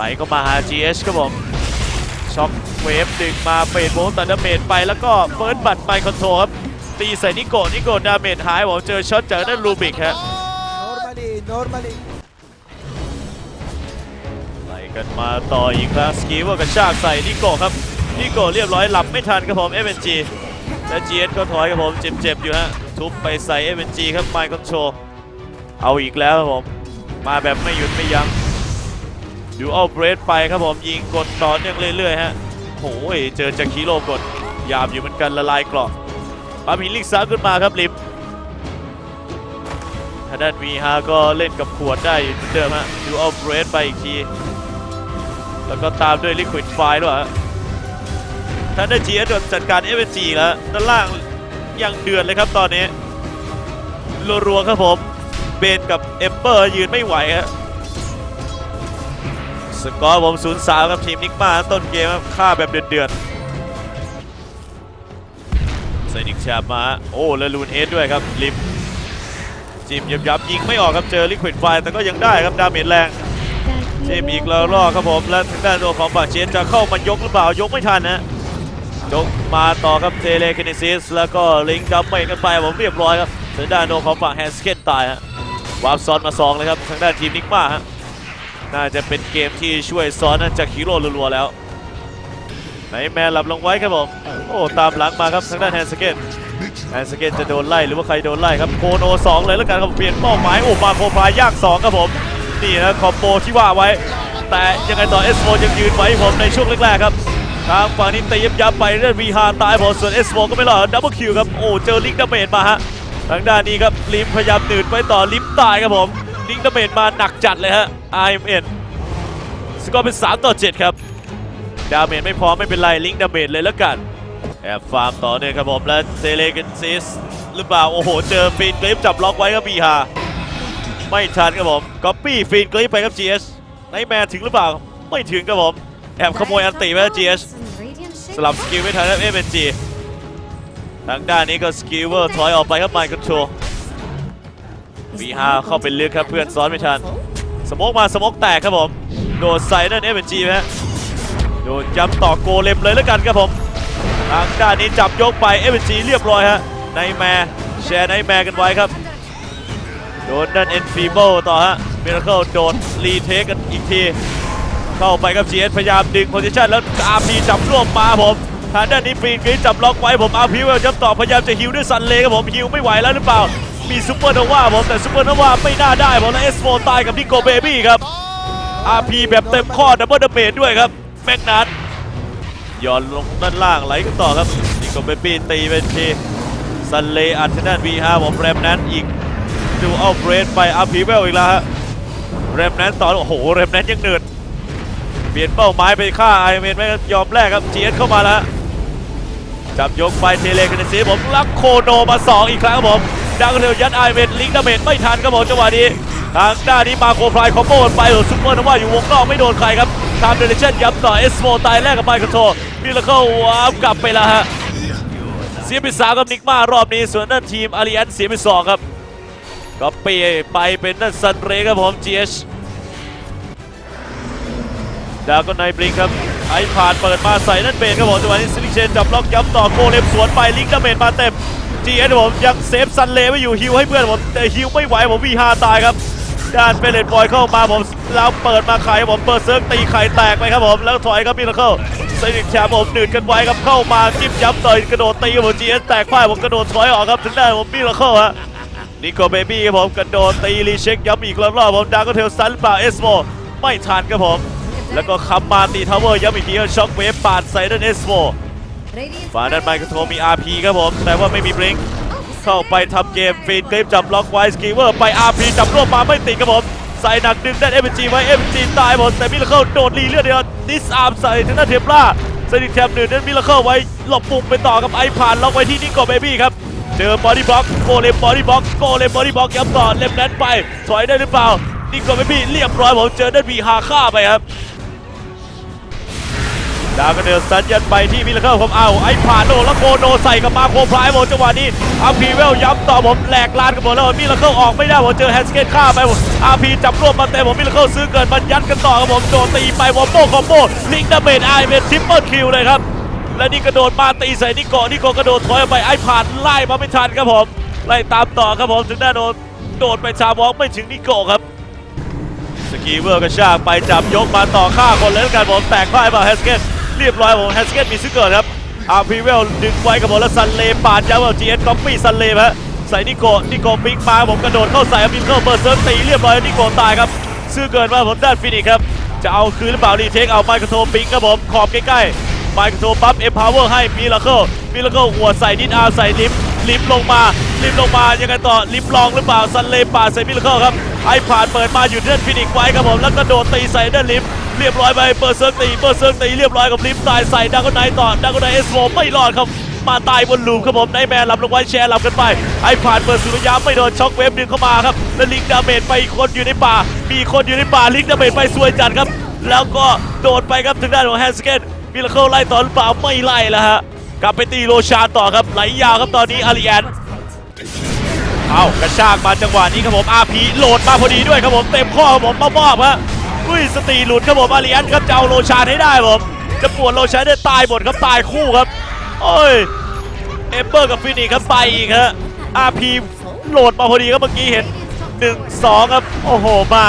ไหลก็มาหา GH ครับผมช็อคเวฟดึงมาเฟดโบตันดาเมจไปแล้วก็เฟิร์สบัตรไปคอนโทรลครับ ตีใส่นิโกะนิโกะดาเมจหายผมเจอช็อตจากนั่นลูบิกฮะ normally normally ไหลกันมาต่ออีกแล้วสกีว่ากระชากใส่นิโกะครับนิโกะเรียบร้อยหลับไม่ทันครับผม FNG และ GS ก็ถอยครับผมเจ็บๆอยู่ฮะทุบไปใส่ FNG ครับไมค์คอนโทรลเอาอีกแล้วครับผมมาแบบไม่หยุดไม่ยั้ง ดูเอาเบรดไปครับผมยิงกดต่อเนื่องเรื่อยๆฮะโอ้ยเจอจากคิโลกดยาบอยู่เหมือนกันละลายเกราะปามีลิกซ้าขึ้นมาครับลิมทางด้านวีฮาก็เล่นกับขวดได้อยู่เหมือนเดิมฮะดูเอาเบรดไปอีกที แล้วก็ตามด้วยลิควิดไฟด้วยฮะท่านได้จีเอสจัดการเอฟจีแล้วด้านล่างยังเดือดเลยครับตอนนี้รัวๆครับผมเบนกับเอมเปอร์ยืนไม่ไหวฮะ สกอร์ผม0 3ครับทีมนิกมาต้นเกมครับฆ่าแบบเดือดๆใส่นิกแชมป์มาโอ้แล้วลูนเฮดด้วยครับลิมจิมยับยับยิงไม่ออกครับเจอลิควิดไฟแต่ก็ยังได้ครับดาเมจแรงเจมอีกแล้วรอครับผมและทางด้านตัวของบาเชนจะเข้ามายกหรือเปล่ายกไม่ทันนะยกมาต่อครับเทเลคินิซิสแล้วก็ลิงก์ดับเมจกันไปผมเรียบร้อยครับทางด้านตัวของฝั่งแฮนสเกนตายฮะวาร์ปซ้อนมาสองเลยครับทางด้านทีมนิกมาฮะ น่าจะเป็นเกมที่ช่วยซ้อนนั้นจากฮีโร่รัวๆแล้วไหนแมนหลับลงไว้ครับผมโอ้ตามหลังมาครับทางด้านแฮนสเกนแฮนสเกนจะโดนไล่หรือว่าใครโดนไล่ครับโคโนสองเลยแล้วกันครับเปลี่ยนเป้าหมายโอ้มาโคพายยากสองครับผมนี่นะคอมโบที่ว่าไว้ แต่ยังไงต่อเอสโยังยืนไว้ผมในช่วงแรกๆครับทางฝั่งนี้ตียับยับไปเรื่องวีฮาตายผมส่วนเอสโก็ไม่รอดดับเบิลคิวครับโอ้เจอลิงดาเมจมาฮะทางด้านนี้ครับลิมพยายามหนืดไว้ต่อลิมตายครับผมลิงดาเมจมาหนักจัดเลยฮะ IMN สกอร์เป็น 3 ต่อ 7 ครับ ดาเมจไม่พอไม่เป็นไร ลิงดาเมจเลยแล้วกัน แอบฟาร์มต่อเนื่องครับผม และเซเลกันซิสหรือเปล่า โอ้โห เจอฟีนกลิฟจับล็อกไว้ครับวีฮาไม่ทันครับผมก๊อปปี้ฟีนกลิฟไปครับ GS ไนแมนถึงหรือเปล่า ไม่ถึงครับผม แอบขโมยอันติไปแล้ว GS สลับสกิลไม่ทันครับ FNG ทางด้านนี้ก็สกิลเวอร์ถอยออกไปครับไมค์คอนโทร V5 เข้าไปลึกครับเพื่อนซ้อนไม่ทัน สโมกมาสโมกแตกครับผม โดดใส่นั่น FNG ไหมฮะโดดย้ำต่อโกเลมเลยแล้วกันครับผมทางด้านนี้จับยกไป FNG เรียบร้อยฮะไนแมร์แชร์ไนแมร์กันไว้ครับ โดนนั่นเอ็นฟีเบิลต่อฮะเมิราเคิลโดนรีเทคกันอีกทีเข้าไปกับ GS พยายามดึงโพซิชันแล้วอาร์พีจับรวบมาผมทางด้านนี้ฟีนกรีจับล็อกไว้ผมอาร์พีเวลจับต่อพยายามจะฮิวด้วยซันเลครับผมฮิวไม่ไหวแล้วหรือเปล่า มีซูเปอร์โนวาผมแต่ซูเปอร์โนวาไม่น่าได้ผมและเอสโฟตายกับนิโกเบบี้ครับอาร์พีแบบเต็มข้อดับเบิลเดเมจด้วยครับแม็กนัทย้อนลงด้านล่างไหลกันต่อครับนิโกเบบี้ตีเป็นทีซันเลอัดทางด้าน V5 ผมแรมนั้นอีกดูเอาเบรดไปอาร์พีเวลอีกแล้วฮะเรมแนนต่อโอ้โหเรมแนนยังเหนืดเปลี่ยนเป้าหมายไปฆ่าไอเมนไม่ยอมแลกครับ GS เข้ามาแล้วจับยกไปเทเลกันซีผมลักโคโนมา 2 อีกครั้งครับผม ดังเร็วยัดไอเมนลิงดาเมจไม่ทันครับผมจังหวะนี้ทางด้านนี้มาโคพลายคอมโบกันไปโอ้ซุปเปอร์นว่าอยู่วงนอกไม่โดนใครครับตามเดเรชั่นย้ำต่อเอสโมตายแรกกับไมค์คอนโทรมิลเลอร์วาร์ปกลับไปแล้วฮะเสียไปสามกับนิกมารอบนี้ส่วนนั่นทีมอาริอันเสียไปสองครับก็เปลี่ยนไปเป็นนั่นซันเรครับผม GH ดาวก็ไนบลิงครับไอผ่านเปิดมาใส่นั่นเบนครับผมจังหวะนี้ซิลิเชนจับล็อกย้ำต่อโกเลมสวนไปลิงก์ดาเมจมาเต็ม GH ครับผมยังเซฟซันเลไว้อยู่ฮิวให้เพื่อนผมแต่ฮิวไม่ไหวผมวีฮาตายครับด้านเปเลตบอยเข้ามาผมแล้วเปิดมาไข่ผมเปิดเซิร์ฟตีไข่แตกไปครับผมแล้วถอยครับมิราเคิลไซนิกแชมป์ผมหนืดกันไว้ครับเข้ามาจิ้มย้ำต่อยกระโดดตีครับผม GS แตกพ่ายผมกระโดดถอยออกครับถึงได้ผมมิราเคิลฮะนิโคเบบี้ครับผมกระโดดตีรีเช็คย้ำอีกรอบรอบผมดาร์ก็เทลซันป่าเอสโมไม่ทันครับผมแล้วก็คัมมาตีทาวเวอร์ย้ำอีกทีช็อคเวฟปาดใส่ด้านเอสโม ฝ่ายด้านไมค์คโทมี RP ครับผม แต่ว่าไม่มีบลิงค์เข้าไปทำเกมฟีนคลิปจับล็อกไว้สกีเวอร์ไป RP จับรวบมาไม่ติดครับผมใส่หนักดึงได้เอ็มจีไว้เอ็มจีตายหมดแต่มิลเคิลโดดรีเลือดเดียวดิสอาร์มใส่ถึงหน้าเทมล่าสนิทแคมหนึ่งนั้นมิลเคิลไว้หลบปุ่มไปต่อกับไอผ่านล็อกไว้ที่นิโกเบบี้ครับเจอบอดี้บล็อกโกเลมบอดี้บล็อกโกเลมบอดี้บล็อกย้ำต่อเล็มนั้นไปถอยได้หรือเปล่านิโกเบบี้เรียบร้อยผมเจอด้านบีฮาฆ่าไปครับ ดาวกระเดือสัญญาณไปที่มิลเลอร์ผมเอาไอ้ผ่านโดนแล้วโกโนใส่กับมาโคพลายหมดจังหวะนี้อาพีเวลย้ำต่อผมแหลกลานกันหมดแล้วมิลเลอร์ออกไม่ได้ผมเจอแฮนสเกตฆ่าไปผมอาพีจับรวบมาเต็มผมมิลเลอร์ซื้อเกินมันยัดกันต่อครับผมโดนตีไปวอมโบคอมโบลิงดาเมจไอเป็นทริปเปิลคิวเลยครับและนี่กระโดดมาตีใส่นิโกะนิโกะกระโดดถอยออกไปไอ้ผ่านไล่มาไม่ทันครับผมไล่ตามต่อครับผมถึงได้โดนโดดไปชาวอกไม่ถึงนิโกะครับสกีเวอร์กระชากไปจับยกมาต่อฆ่าคนเลยแล้วกันผมแตกพ่ายมาแฮสเกต เรียบร้อยผมแฮสเกตมีซื้อเกิดครับอาร์พีเวลดึงไว้กับอกแล้วซันเลปาดยาวเอาจีเอสก๊อปปี้ซันเลฮะใส่นิโกะนิโกะปิกมาผมกระโดดเข้าใส่อพิมเข้าเปิดเซิร์ฟตีเรียบร้อยนิโกะตายครับซื้อเกิดมาผมด้านฟินิกครับจะเอาคืนหรือเปล่ารีเทคเอาไปกระโทปิกครับผมขอบใกล้ๆ ไมค์กระโทปั๊บเอ็มพาวเวอร์ให้มิลเคิลมิลเคิลหัวใส่ดินอาร์ใส่ลิฟลิฟลงมาลิฟลงมายังไงต่อลิฟลองหรือเปล่าซันเลป่าใส่มิลเคิลครับไอผ่านเปิดมาอยู่เดินฟินิกไว้ครับผมแล้วก็โดดตีใส่เดินลิฟเรียบร้อยไปเปิดเซิร์ฟตีเปิดเซิร์ฟตีเรียบร้อยกับลิฟตายใส่ดังก็ไนต่อดังก็ไนเอสโมไม่รอดครับมาตายบนลูมครับผมไนแมนหลับลงไว้แชร์หลับกันไป ไอผ่านเปิดสุริยะไม่โดนช็อคเวฟดึงเข้ามาครับ แล้วลิงดาเมจไปคนอยู่ในป่า มีคนอยู่ในป่าลิงดาเมจไปซวยจัดครับ แล้วก็โดดไปครับถึงด้านของแฮนสเกต มิลเคิลไล่ต่อหรือเปล่าไม่ไล่แล้วฮะกลับไปตีโรชานต่อครับไหลยาวครับตอนนี้อาริแอนเอากระชากมาจังหวะนี้ครับผมอาพีโหลดมาพอดีด้วยครับผมเต็มข้อครับผมมามอบฮะอุ้ยสตีหลุดครับผมอาริอันครับจะเอาโลชานให้ได้ผมจะปวดโลชานได้ตายหมดครับตายคู่ครับโอ้ยเอเบอร์กับฟินิกครับไปอีกฮะอาพีโหลดมาพอดีครับเมื่อกี้เห็น1 2ครับโอ้โหมา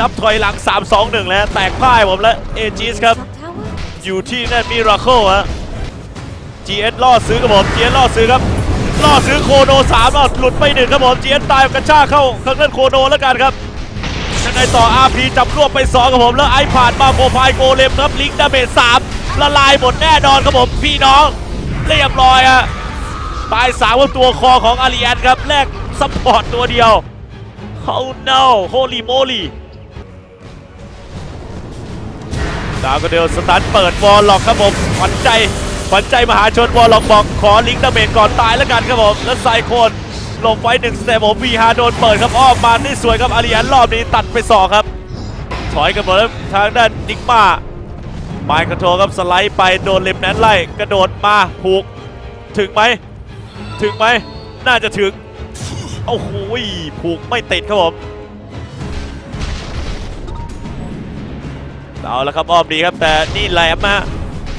นับถอยหลัง 3 2 1 แล้วแตกพ่ายผมแล้วเอจิสครับ อยู่ที่นั่นมิราเคิลฮะ GS ล่อซื้อครับผม GS ล่อซื้อครับล่อซื้อโคโน3อะหลุดไปหนึ่งครับผม GS ตายกระชากเข้าทางด้านโคโนแล้วกันครับยังไงต่อ RP จับรวบไป2ครับผมแล้วไอผ่านมาโปรไฟล์โกเลมครับลิงดาเมจ3ละลายหมดแน่นอนครับผมพี่น้องเรียบร้อยฮะตายสามว่าตัวคอของอารีแอนครับแลกซัพพอร์ตตัวเดียวเขาเน่าโฮลีโมลี ดาวก็เดียวสตันเปิดวอลล็อกครับผมขวัญใจขวัญใจมหาชนวอลล็อกบอกขอลิงก์ดาเมจก่อนตายแล้วกันครับผมแล้วไซโคนลงไว้หนึ่งสเต็ปผมวีฮาโดนเปิดครับอ้อมมาได้สวยครับอาริยันรอบนี้ตัดไปสองครับ ถอยกันหมดแล้วทางด้านนิกมาไมค์คอนโทรครับสไลด์ไปโดนเลมแนนไล่กระโดดมาผูกถึงไหมถึงไหมน่าจะถึงโอ้โหผูกไม่ติดครับผม เอาแล้วครับอ้อมดีครับแต่นี่แหลมนะฮะ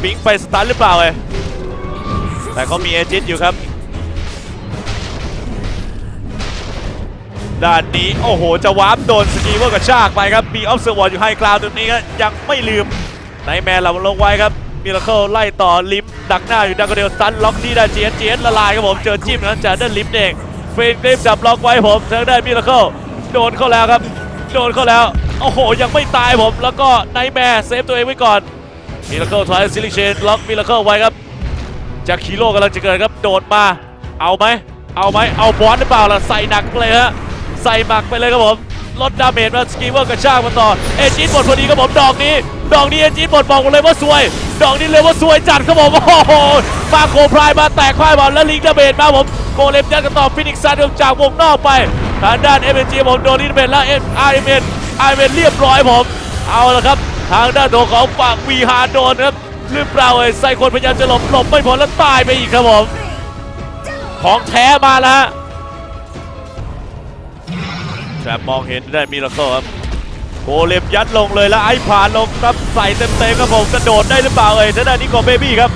ปิงไปสตาร์หรือเปล่าเอ้ยแต่เขามีเอจิตอยู่ครับ ด้านนี้โอ้โห จะวาร์ปโดนสกีเวอร์กระชากไปครับมีออฟเซอร์วอร์อยู่ไฮกราวตรงนี้ก็ยังไม่ลืมไนแมนเราลงไว้ครับมิราเคิลไล่ต่อลิฟดักหน้าอยู่ดักกระเดียวสตันล็อกที่ได้เจียนเจียนละลายครับผมเจอจิ้มนั้นจากด้านลิฟเองเฟรนกริฟจับล็อกไว้ผมทางด้มิราเคิลโดนเข้าแล้วครับ โดนเข้าแล้ว โอ้โห ยังไม่ตายผม แล้วก็ไนแมร์เซฟตัวเองไว้ก่อนมิลเคิลถอยซิลิเชนล็อกมิลเคิลไว้ครับจากคีโร่กำลังจะเกิดครับโดดมา เอาไหมเอาไหมเอาบอสหรือเปล่าล่ะใส่หนักเลยฮะใส่หมักไปเลยครับผมลดดาเมจมาสกีเวอร์กระชากมาต่อเอจินหมดพอดีครับผมดอกนี้ ดอกนี้เอจินหมดบอกเลยว่าสวย ดอกนี้เลยว่าสวยจัดครับผมโอ้โหมาโคพรายมาแตกควายบอลแล้วลิงดาเมจมาผมโกเลมยัดกันต่อฟินิกซ์ซันจากวงนอกไปทางด้านเอ็มจีผมโดนลิงดาเมจแล้วเอ็มไอเอ็นไอเอ็นเรียบร้อยผม เอาละครับ ทางด้านตัวของฝั่งวีฮาโดนครับหรือเปล่าเอ้ยไซคนพยายามจะหลบหลบไม่พ้นแล้วตายไปอีกครับผมของแท้มาแล้วฮะแทรปมองเห็นได้มิราเคิลครับ โกเลมยัดลงเลยแล้วไอ้ผ่านลงครับใส่เต็มๆครับผมกระโดดได้หรือเปล่าเอ่ยทางด้านนี้กอเบบี้ครับ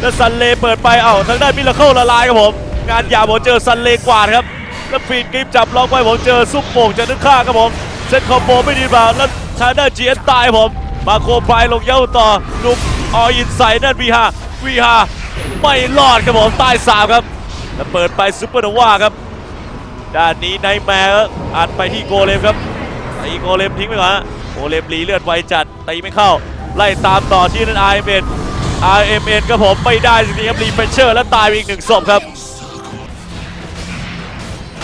แล้วซันเลเปิดไปเอ้าทางด้านมิราเคิลละลายครับผมงานหยาบผมเจอซันเลกวาดครับแล้วฟีดกริปจับล็อกไว้ผมเจอซุปโป่งจากนึกข้างครับผมเซตคอมโบไม่ดีเปล่าแล้วทางด้านจีเอสตายผมมาโคไฟลงเย้าต่อลุมออินใส่นั่นวีฮาวีฮาไม่รอดครับผมตายสามครับแล้วเปิดไปซุปเปอร์โนวาครับด้านนี้ไนแมร์อัดไปที่โกเลมครับ ตีโกเลมทิ้งไปก่อนฮะโกเลมรีเลือดไวจัดตีไม่เข้า ไล่ตามต่อที่นั่น RMN RMN ครับผมไม่ได้จริงๆครับรีเฟนเชอร์แล้วตายไปอีกหนึ่งศพครับ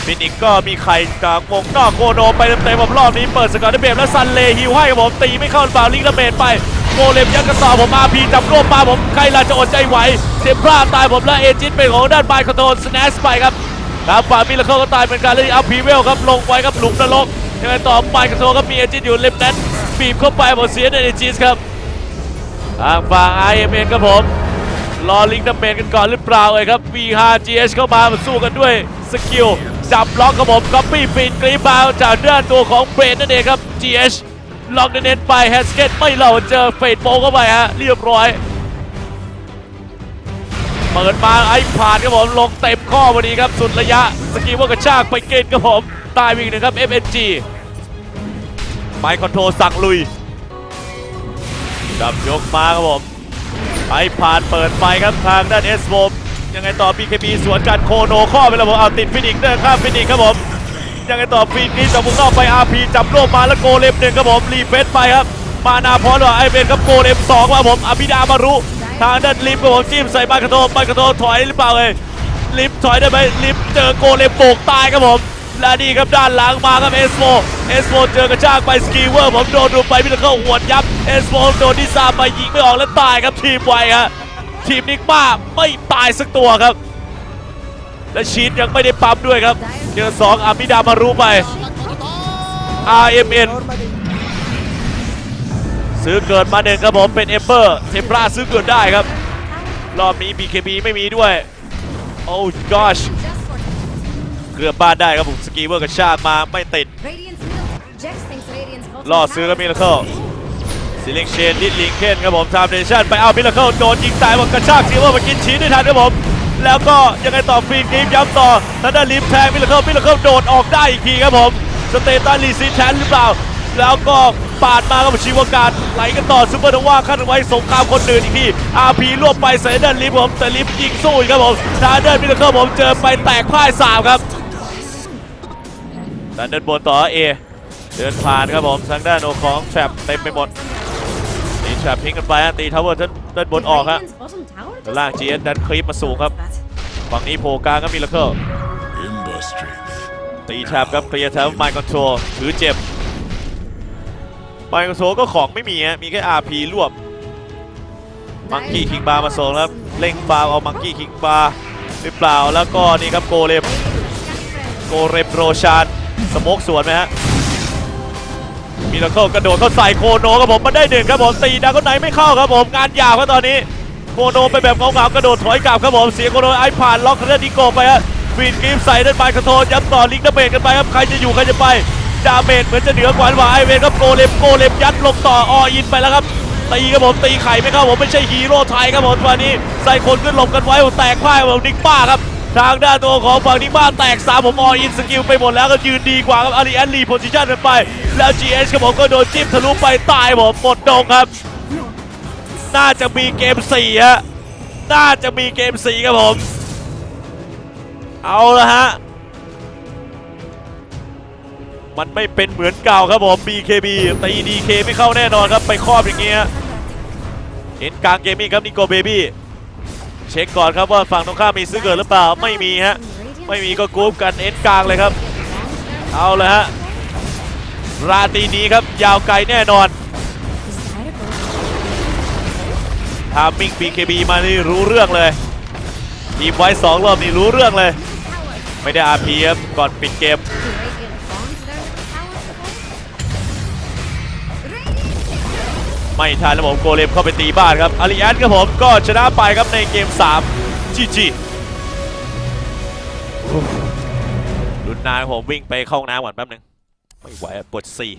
ฟินิกก็มีไข่กลางวงนอกโกโนไปเต็มๆผมรอบนี้เปิดสกัดได้เบรแล้วซันเลฮิวให้กับผมตีไม่เข้าฟาวลิงละเมดไปโกเลมยัดกันต่อผมอาพีจับรวบมาผมใครล่ะจะอดใจไหวเซมพลาตายผมและเอจิตเป็นของด้านบายคอนโทรลสแนชไปครับทางฝ่ามิลเลอร์ก็ตายเหมือนกันแล้วอัพพีเวลครับลงไว้ครับหลุมนรก ยังไงต่อไปกระโทก็มีเอจินอยู่เล็มนั้นบีบเข้าไปหมดเสียในเอจิสครับทางฝั่ง IMN ครับผมรอลิงก์ดาเมจกันก่อนหรือเปล่าเอ่ยครับ V5 GH เข้ามามาสู้กันด้วยสกิลจับล็อกครับผมก๊อปปี้ฟีนกรีบาวจากด้านตัวของเบรนนั่นเองครับ GH ล็อกเน้นไปแฮสเกตไม่เหล่าเจอเฟดโบเข้าไปฮะเรียบร้อย เปิดมาไอ้ผ่านครับผมลงเต็มข้อพอดีครับสุดระยะสกิลว่ากระชากไปเกณฑ์ครับผมตายอีกหนึ่งครับ FNG ไมค์คอนโทรลสั่งลุยดับยกมาครับผมไอ้ผ่านเปิดไฟครับทางด้านเอสโบยังไงต่อ BKB สวนกันโคโนข้อไปแล้วผมเอาติดฟินิกเดินข้ามฟินิกครับผมยังไงต่อฟีนกรีจากมุมนอกไป RP จับโลกมาแล้วโกเลมหนึ่งครับผมรีเฟสไปครับมานาพร้อหรอไอเบนครับโกเลมสองครับผมอภิดามารุ ทางด้านลิฟครับผมจิ้มใส่บ้านกระโตบานกระโตถอยหรือเปล่าเลยลิฟถอยได้ไหมลิฟเจอโกเลมโบกตายครับผมและนี่ครับด้านหลังมาครับเอสโมเอสโมเจอกระชากไปสกีเวอร์ผมโดนดูไปพิลเข้าหัวดยับเอสโมโดนดิซาไปยิงไม่ออกแล้วตายครับทีมไวฮะทีมนิกมาไม่ตายสักตัวครับ และชีนยังไม่ได้ปั๊มด้วยครับเจอสองอามิดามารู้ไป RMN ซื้อเกิดมาหนึ่งครับผมเป็นเอมเบอร์เทมปราซื้อเกิดได้ครับ รอบนี้ BKB ไม่มีด้วย โอ้ gosh เกือบบ้านได้ครับผมสกีเวอร์กระชากมาไม่ติดล่อซื้อแล้วมิลเคิลซิลิงเชนดิดลิงเคนครับผมทามเนชั่นไปเอามิลเคิลโดนยิงตายหมดกระชากซีเวอร์มากินชีนได้ทันครับผมแล้วก็ยังไงต่อฟรีกรีมย้ำต่อทางด้าลิฟแทงมิลเคิลมิลเคิลโดดออกได้อีกทีครับผมสเตตันรีซีแทนหรือเปล่า แล้วก็ ปาดมาครับชีวการไหลกันต่อซูเปอร์โนวาขั้นไว้สงครามคนอื่นอีกทีอาร์พีรวบไปใส่ด้านลิฟผมแต่ลิฟยิงสู้อีกครับผมทางด้านมิลเคิลผมเจอไปแตกพ่ายสามครับด้านด้านบนต่อเอเดินผ่านครับผมทางด้านโอของแทรปเต็มไปหมดตีแทรปทิ้งกันไปฮะตีทาวเวอร์ด้านด้านบนออกฮะด้านล่าง GS ดันคลิปมาสูงครับฝั่งนี้โผล่กลางก็มีลัคเคิล Ember strength. ตีแทรปครับเคลียร์แทรปไมค์คอนโทรลถือเจ็บ ไมค์คอนโทรลก็ของไม่มีฮะมีแค่ RP รวบมังกี้คิงบาร์มาส่งแล้วเล่งฟาวเอามังกี้คิงบาร์หรือเปล่าแล้วก็นี่ครับโกเลมโกเรมโรชานสโมกสวนไหมฮะมีลัคเคิลกระโดดเข้าใส่โคโนครับผมมาได้หนึ่งครับผมตีดาวก็ไหนไม่เข้าครับผมงานยาวครับตอนนี้โคโนไปแบบเงาๆกระโดดถอยกลับครับผมเสียโคโนไอผ่านล็อกทางด้านนิโกไปฮะฟีนกรีฟใส่ด้านไมค์คอนโทรลย้ำต่อลิงก์ดาเมจกันไปครับใครจะอยู่ใครจะไป ดาเมจเหมือนจะเหนือกว่าหว่าไอเวนครับโกเลมโกเลมยัดลงต่อออินไปแล้วครับตีครับผมตีไข่ไม่เข้าผมไม่ใช่ฮีโร่ไทยครับผมวันนี้ใส่คนขึ้นหลบกันไว้ผมแตกพ่ายผมนิกป้าครับทางด้านตัวของฝั่งนิกป้าแตกสามผมออินสกิลไปหมดแล้วก็ยืนดีกว่าครับอารีแอนรีโพซิชันกันไป แล้ว GH ครับผมก็โดนจิ้มทะลุไปตายผมหมดดงครับ น่าจะมีเกม4ฮะน่าจะมีเกม4ครับผม เอาละฮะ มันไม่เป็นเหมือนเก่าครับผม BKB ตี DK ไม่เข้าแน่นอนครับไปครอบอย่างเงี้ยเห็นกลางเกมมิ่งครับนิโกเบบี้เช็คก่อนครับว่าฝั่งตรงข้ามมีซื้อเกิดหรือเปล่าไม่มีฮะไม่มีก็กรุ๊ปกันเอ็นกลางเลยครับ เอาเลยฮะราตีนี้ครับยาวไกลแน่นอนทามมิ่ง BKB มานี่รู้เรื่องเลยทีมไว้สองรอบนี่รู้เรื่องเลย ไม่ได้ RP ครับก่อนปิดเกม ไม่ทันแล้วผมโกเลมเข้าไปตีบ้านครับอาริแอนครับผมก็ชนะไปครับในเกม3 GG ลุ้นนานผมวิ่งไปเข้าห้องน้ำก่อนแป๊บนึงไม่ไหวปวดซี่